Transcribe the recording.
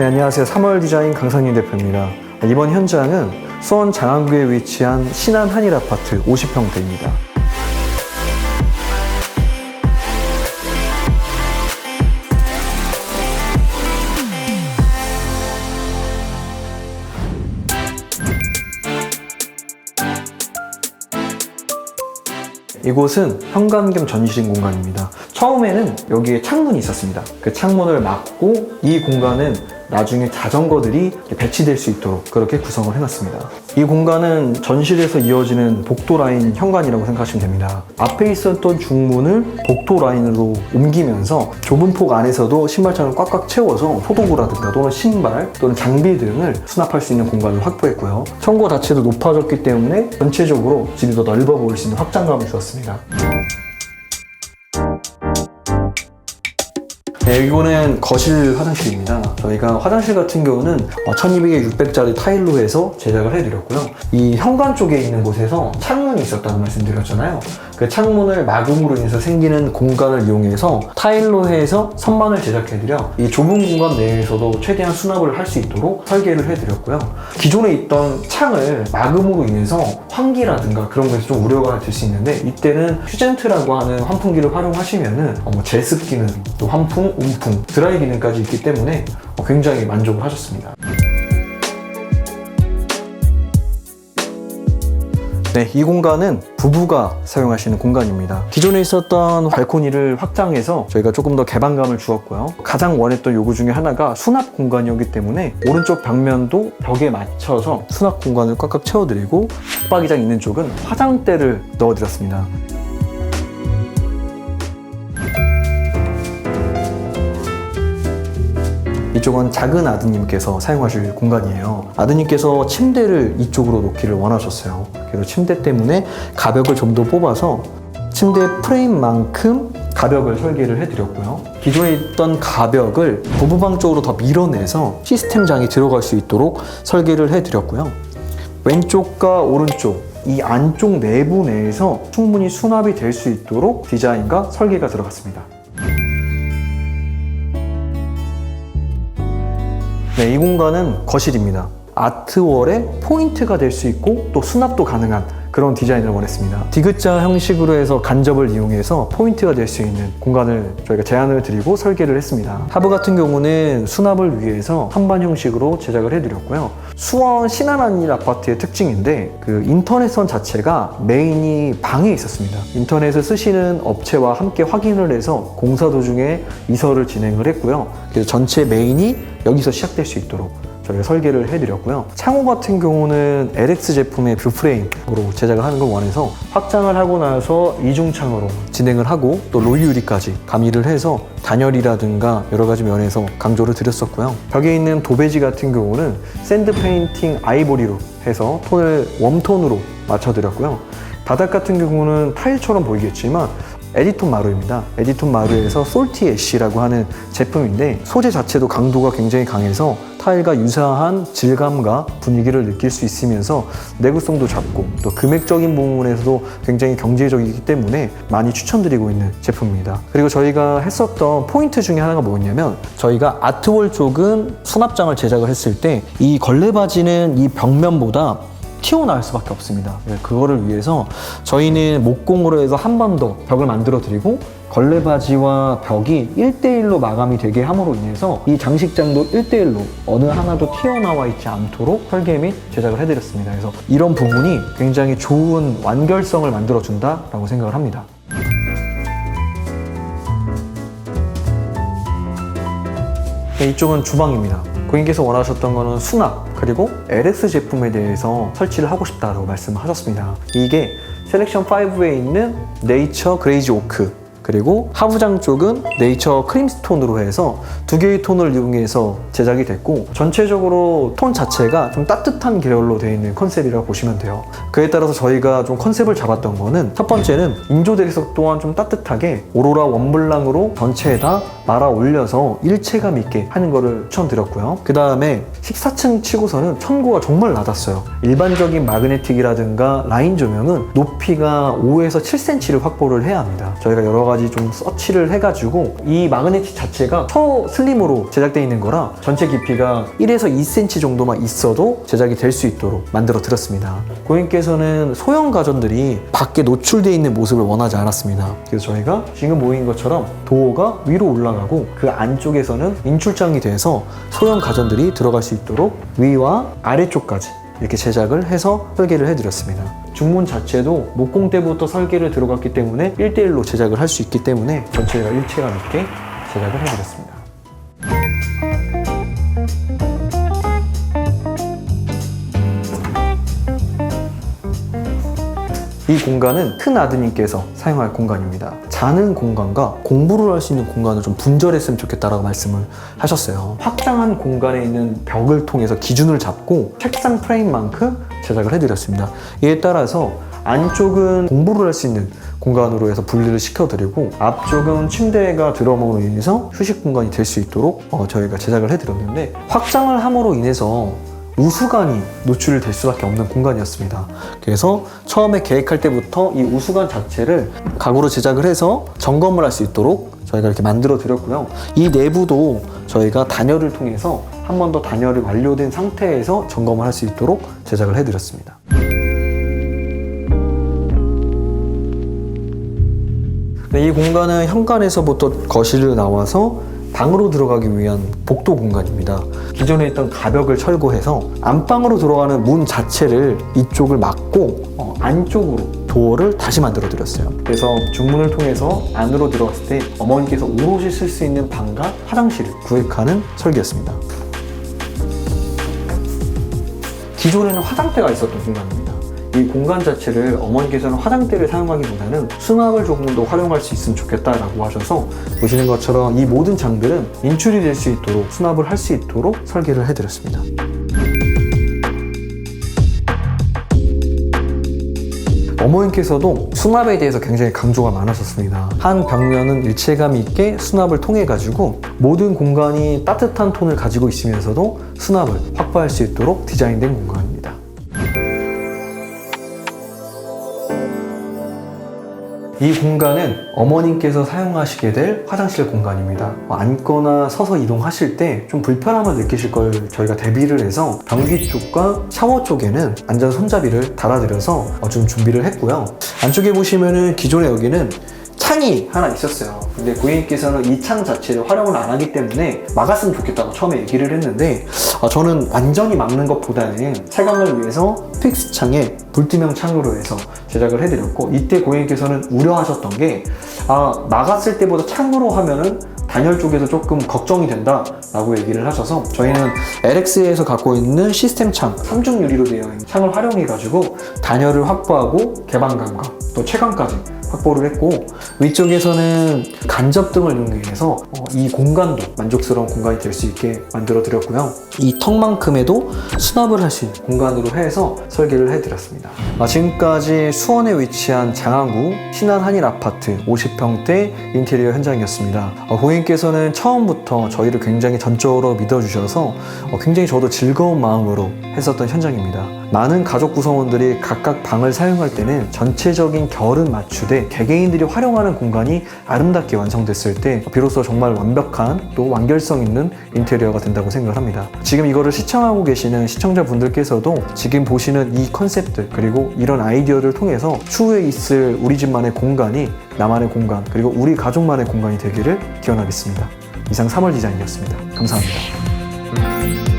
네, 안녕하세요. 3월 디자인 강상민 대표입니다. 이번 현장은 수원 장안구에 위치한 신한 한일 아파트 50평대입니다. 이곳은 현관 겸 전시실 공간입니다. 처음에는 여기에 창문이 있었습니다. 그 창문을 막고 이 공간은 나중에 자전거들이 배치될 수 있도록 그렇게 구성을 해놨습니다. 이 공간은 전실에서 이어지는 복도 라인 현관이라고 생각하시면 됩니다. 앞에 있었던 중문을 복도 라인으로 옮기면서 좁은 폭 안에서도 신발장을 꽉꽉 채워서 소도구라든가 또는 신발 또는 장비 등을 수납할 수 있는 공간을 확보했고요. 청고 자체도 높아졌기 때문에 전체적으로 집이 더 넓어 보일 수 있는 확장감을 주었습니다. 네, 이거는 거실 화장실입니다. 저희가 화장실 같은 경우는 1200에 600짜리 타일로 해서 제작을 해드렸고요. 이 현관 쪽에 있는 곳에서 창문이 있었다는 말씀드렸잖아요. 그 창문을 막음으로 인해서 생기는 공간을 이용해서 타일로 해서 선반을 제작해드려 이 좁은 공간 내에서도 최대한 수납을 할 수 있도록 설계를 해드렸고요. 기존에 있던 창을 막음으로 인해서 환기라든가 그런 거에서 좀 우려가 될 수 있는데 이때는 휴젠트라고 하는 환풍기를 활용하시면은 어, 뭐 제습 기능, 또 환풍, 온풍, 드라이 기능까지 있기 때문에 어, 굉장히 만족을 하셨습니다. 네, 이 공간은 부부가 사용하시는 공간입니다. 기존에 있었던 발코니를 확장해서 저희가 조금 더 개방감을 주었고요. 가장 원했던 요구 중에 하나가 수납 공간이었기 때문에 오른쪽 벽면도 벽에 맞춰서 수납 공간을 꽉꽉 채워드리고 숙박이장 있는 쪽은 화장대를 넣어드렸습니다. 이쪽은 작은 아드님께서 사용하실 공간이에요. 아드님께서 침대를 이쪽으로 놓기를 원하셨어요. 그래서 침대 때문에 가벽을 좀 더 뽑아서 침대 프레임만큼 가벽을 설계를 해드렸고요. 기존에 있던 가벽을 부부방 쪽으로 더 밀어내서 시스템장이 들어갈 수 있도록 설계를 해드렸고요. 왼쪽과 오른쪽 이 안쪽 내부 내에서 충분히 수납이 될 수 있도록 디자인과 설계가 들어갔습니다. 네, 이 공간은 거실입니다. 아트월의 포인트가 될 수 있고 또 수납도 가능한 그런 디자인을 원했습니다. 디귿자 형식으로 해서 간접을 이용해서 포인트가 될 수 있는 공간을 저희가 제안을 드리고 설계를 했습니다. 하부 같은 경우는 수납을 위해서 한반 형식으로 제작을 해드렸고요. 수원 신한한일 아파트의 특징인데 그 인터넷선 자체가 메인이 방에 있었습니다. 인터넷을 쓰시는 업체와 함께 확인을 해서 공사 도중에 이설을 진행을 했고요. 그래서 전체 메인이 여기서 시작될 수 있도록 저희가 설계를 해드렸고요. 창호 같은 경우는 LX 제품의 뷰프레임으로 제작을 하는 걸 원해서 확장을 하고 나서 이중창으로 진행을 하고 또 로유 유리까지 가미를 해서 단열이라든가 여러 가지 면에서 강조를 드렸었고요. 벽에 있는 도배지 같은 경우는 샌드 페인팅 아이보리로 해서 톤을 웜톤으로 맞춰드렸고요. 바닥 같은 경우는 타일처럼 보이겠지만 에디톤 마루입니다. 에디톤 마루에서 솔티 애쉬라고 하는 제품인데 소재 자체도 강도가 굉장히 강해서 타일과 유사한 질감과 분위기를 느낄 수 있으면서 내구성도 잡고 또 금액적인 부분에서도 굉장히 경제적이기 때문에 많이 추천드리고 있는 제품입니다. 그리고 저희가 했었던 포인트 중에 하나가 뭐였냐면 저희가 아트월 쪽은 수납장을 제작을 했을 때 이 걸레 바지는 이 벽면보다 튀어나올 수밖에 없습니다. 네, 그거를 위해서 저희는 목공으로 해서 한 번 더 벽을 만들어 드리고 걸레 바지와 벽이 1대1로 마감이 되게 함으로 인해서 이 장식장도 1대1로 어느 하나도 튀어나와 있지 않도록 설계 및 제작을 해드렸습니다. 그래서 이런 부분이 굉장히 좋은 완결성을 만들어준다라고 생각을 합니다. 네, 이쪽은 주방입니다. 고객님께서 원하셨던 거는 수납 그리고 LS 제품에 대해서 설치를 하고 싶다고 말씀하셨습니다. 이게 셀렉션 5에 있는 네이처 그레이지 오크 그리고 하부장 쪽은 네이처 크림스톤으로 해서 두 개의 톤을 이용해서 제작이 됐고 전체적으로 톤 자체가 좀 따뜻한 계열로 되어 있는 컨셉이라고 보시면 돼요. 그에 따라서 저희가 좀 컨셉을 잡았던 거는 첫 번째는 인조 대리석 또한 좀 따뜻하게 오로라 원블랑으로 전체에다 말아 올려서 일체감 있게 하는 거를 추천드렸고요. 그 다음에 14층 치고서는 천고가 정말 낮았어요. 일반적인 마그네틱이라든가 라인 조명은 높이가 5에서 7cm를 확보를 해야 합니다. 저희가 여러 가지 좀 서치를 해가지고 이 마그네틱 자체가 초 슬림으로 제작되어 있는 거라 전체 깊이가 1에서 2cm 정도만 있어도 제작이 될 수 있도록 만들어 드렸습니다. 고객님께서는 소형 가전들이 밖에 노출되어 있는 모습을 원하지 않았습니다. 그래서 저희가 지금 보인 것처럼 도어가 위로 올라가고 그 안쪽에서는 인출장이 돼서 소형 가전들이 들어갈 수 있도록 위와 아래쪽까지 이렇게 제작을 해서 설계를 해드렸습니다. 중문 자체도 목공 때부터 설계를 들어갔기 때문에 1대1로 제작을 할 수 있기 때문에 전체가 일체감 있게 제작을 해드렸습니다. 이 공간은 큰 아드님께서 사용할 공간입니다. 자는 공간과 공부를 할 수 있는 공간을 좀 분절했으면 좋겠다라고 말씀을 하셨어요. 확장한 공간에 있는 벽을 통해서 기준을 잡고 책상 프레임만큼 제작을 해드렸습니다. 이에 따라서 안쪽은 공부를 할 수 있는 공간으로 해서 분리를 시켜드리고 앞쪽은 침대가 들어옴으로 인해서 휴식 공간이 될 수 있도록 어, 저희가 제작을 해드렸는데 확장을 함으로 인해서 우수관이 노출될 수밖에 없는 공간이었습니다. 그래서 처음에 계획할 때부터 이 우수관 자체를 가구로 제작을 해서 점검을 할 수 있도록 저희가 이렇게 만들어 드렸고요. 이 내부도 저희가 단열을 통해서 한 번 더 단열이 완료된 상태에서 점검을 할 수 있도록 제작을 해 드렸습니다. 네, 이 공간은 현관에서부터 거실로 나와서 방으로 들어가기 위한 복도 공간입니다. 기존에 있던 가벽을 철거해서 안방으로 들어가는 문 자체를 이쪽을 막고 어, 안쪽으로 도어를 다시 만들어 드렸어요. 그래서 중문을 통해서 안으로 들어갔을 때 어머니께서 오롯이 쓸 수 있는 방과 화장실을 구획하는 설계였습니다. 기존에는 화장대가 있었던 공간입니다. 이 공간 자체를 어머니께서는 화장대를 사용하기보다는 수납을 조금 더 활용할 수 있으면 좋겠다라고 하셔서 보시는 것처럼 이 모든 장들은 인출이 될 수 있도록 수납을 할 수 있도록 설계를 해드렸습니다. 어머니께서도 수납에 대해서 굉장히 강조가 많으셨습니다. 한 벽면은 일체감 있게 수납을 통해 가지고 모든 공간이 따뜻한 톤을 가지고 있으면서도 수납을 확보할 수 있도록 디자인된 공간 이 공간은 어머님께서 사용하시게 될 화장실 공간입니다. 뭐 앉거나 서서 이동하실 때 좀 불편함을 느끼실 걸 저희가 대비를 해서 변기 쪽과 샤워 쪽에는 안전 손잡이를 달아드려서 어, 좀 준비를 했고요. 안쪽에 보시면은 기존에 여기는 창이 하나 있었어요. 근데 고객님께서는 이 창 자체를 활용을 안 하기 때문에 막았으면 좋겠다고 처음에 얘기를 했는데 아, 저는 완전히 막는 것보다는 채광을 위해서 픽스 창에 불투명 창으로 해서 제작을 해드렸고 이때 고객님께서는 우려하셨던 게 아, 막았을 때보다 창으로 하면은 단열 쪽에서 조금 걱정이 된다 라고 얘기를 하셔서 저희는 LX에서 갖고 있는 시스템 창, 삼중 유리로 되어 있는 창을 활용해 가지고 단열을 확보하고 개방감과 또 채광까지 확보를 했고 위쪽에서는 간접 등을 이용해서 어, 이 공간도 만족스러운 공간이 될 수 있게 만들어 드렸고요. 이 턱만큼에도 수납을 할 수 있는 공간으로 해서 설계를 해드렸습니다. 아, 지금까지 수원에 위치한 장항구 신한 한일 아파트 50평대 인테리어 현장이었습니다. 어, 고객님께서는 처음부터 저희를 굉장히 전적으로 믿어주셔서 어, 굉장히 저도 즐거운 마음으로 했었던 현장입니다. 많은 가족 구성원들이 각각 방을 사용할 때는 전체적인 결은 맞추되 개개인들이 활용하는 공간이 아름답게 완성됐을 때 비로소 정말 완벽한 또 완결성 있는 인테리어가 된다고 생각을 합니다. 지금 이거를 시청하고 계시는 시청자분들께서도 지금 보시는 이 컨셉들 그리고 이런 아이디어를 통해서 추후에 있을 우리 집만의 공간이 나만의 공간 그리고 우리 가족만의 공간이 되기를 기원하겠습니다. 이상 3월 디자인이었습니다. 감사합니다.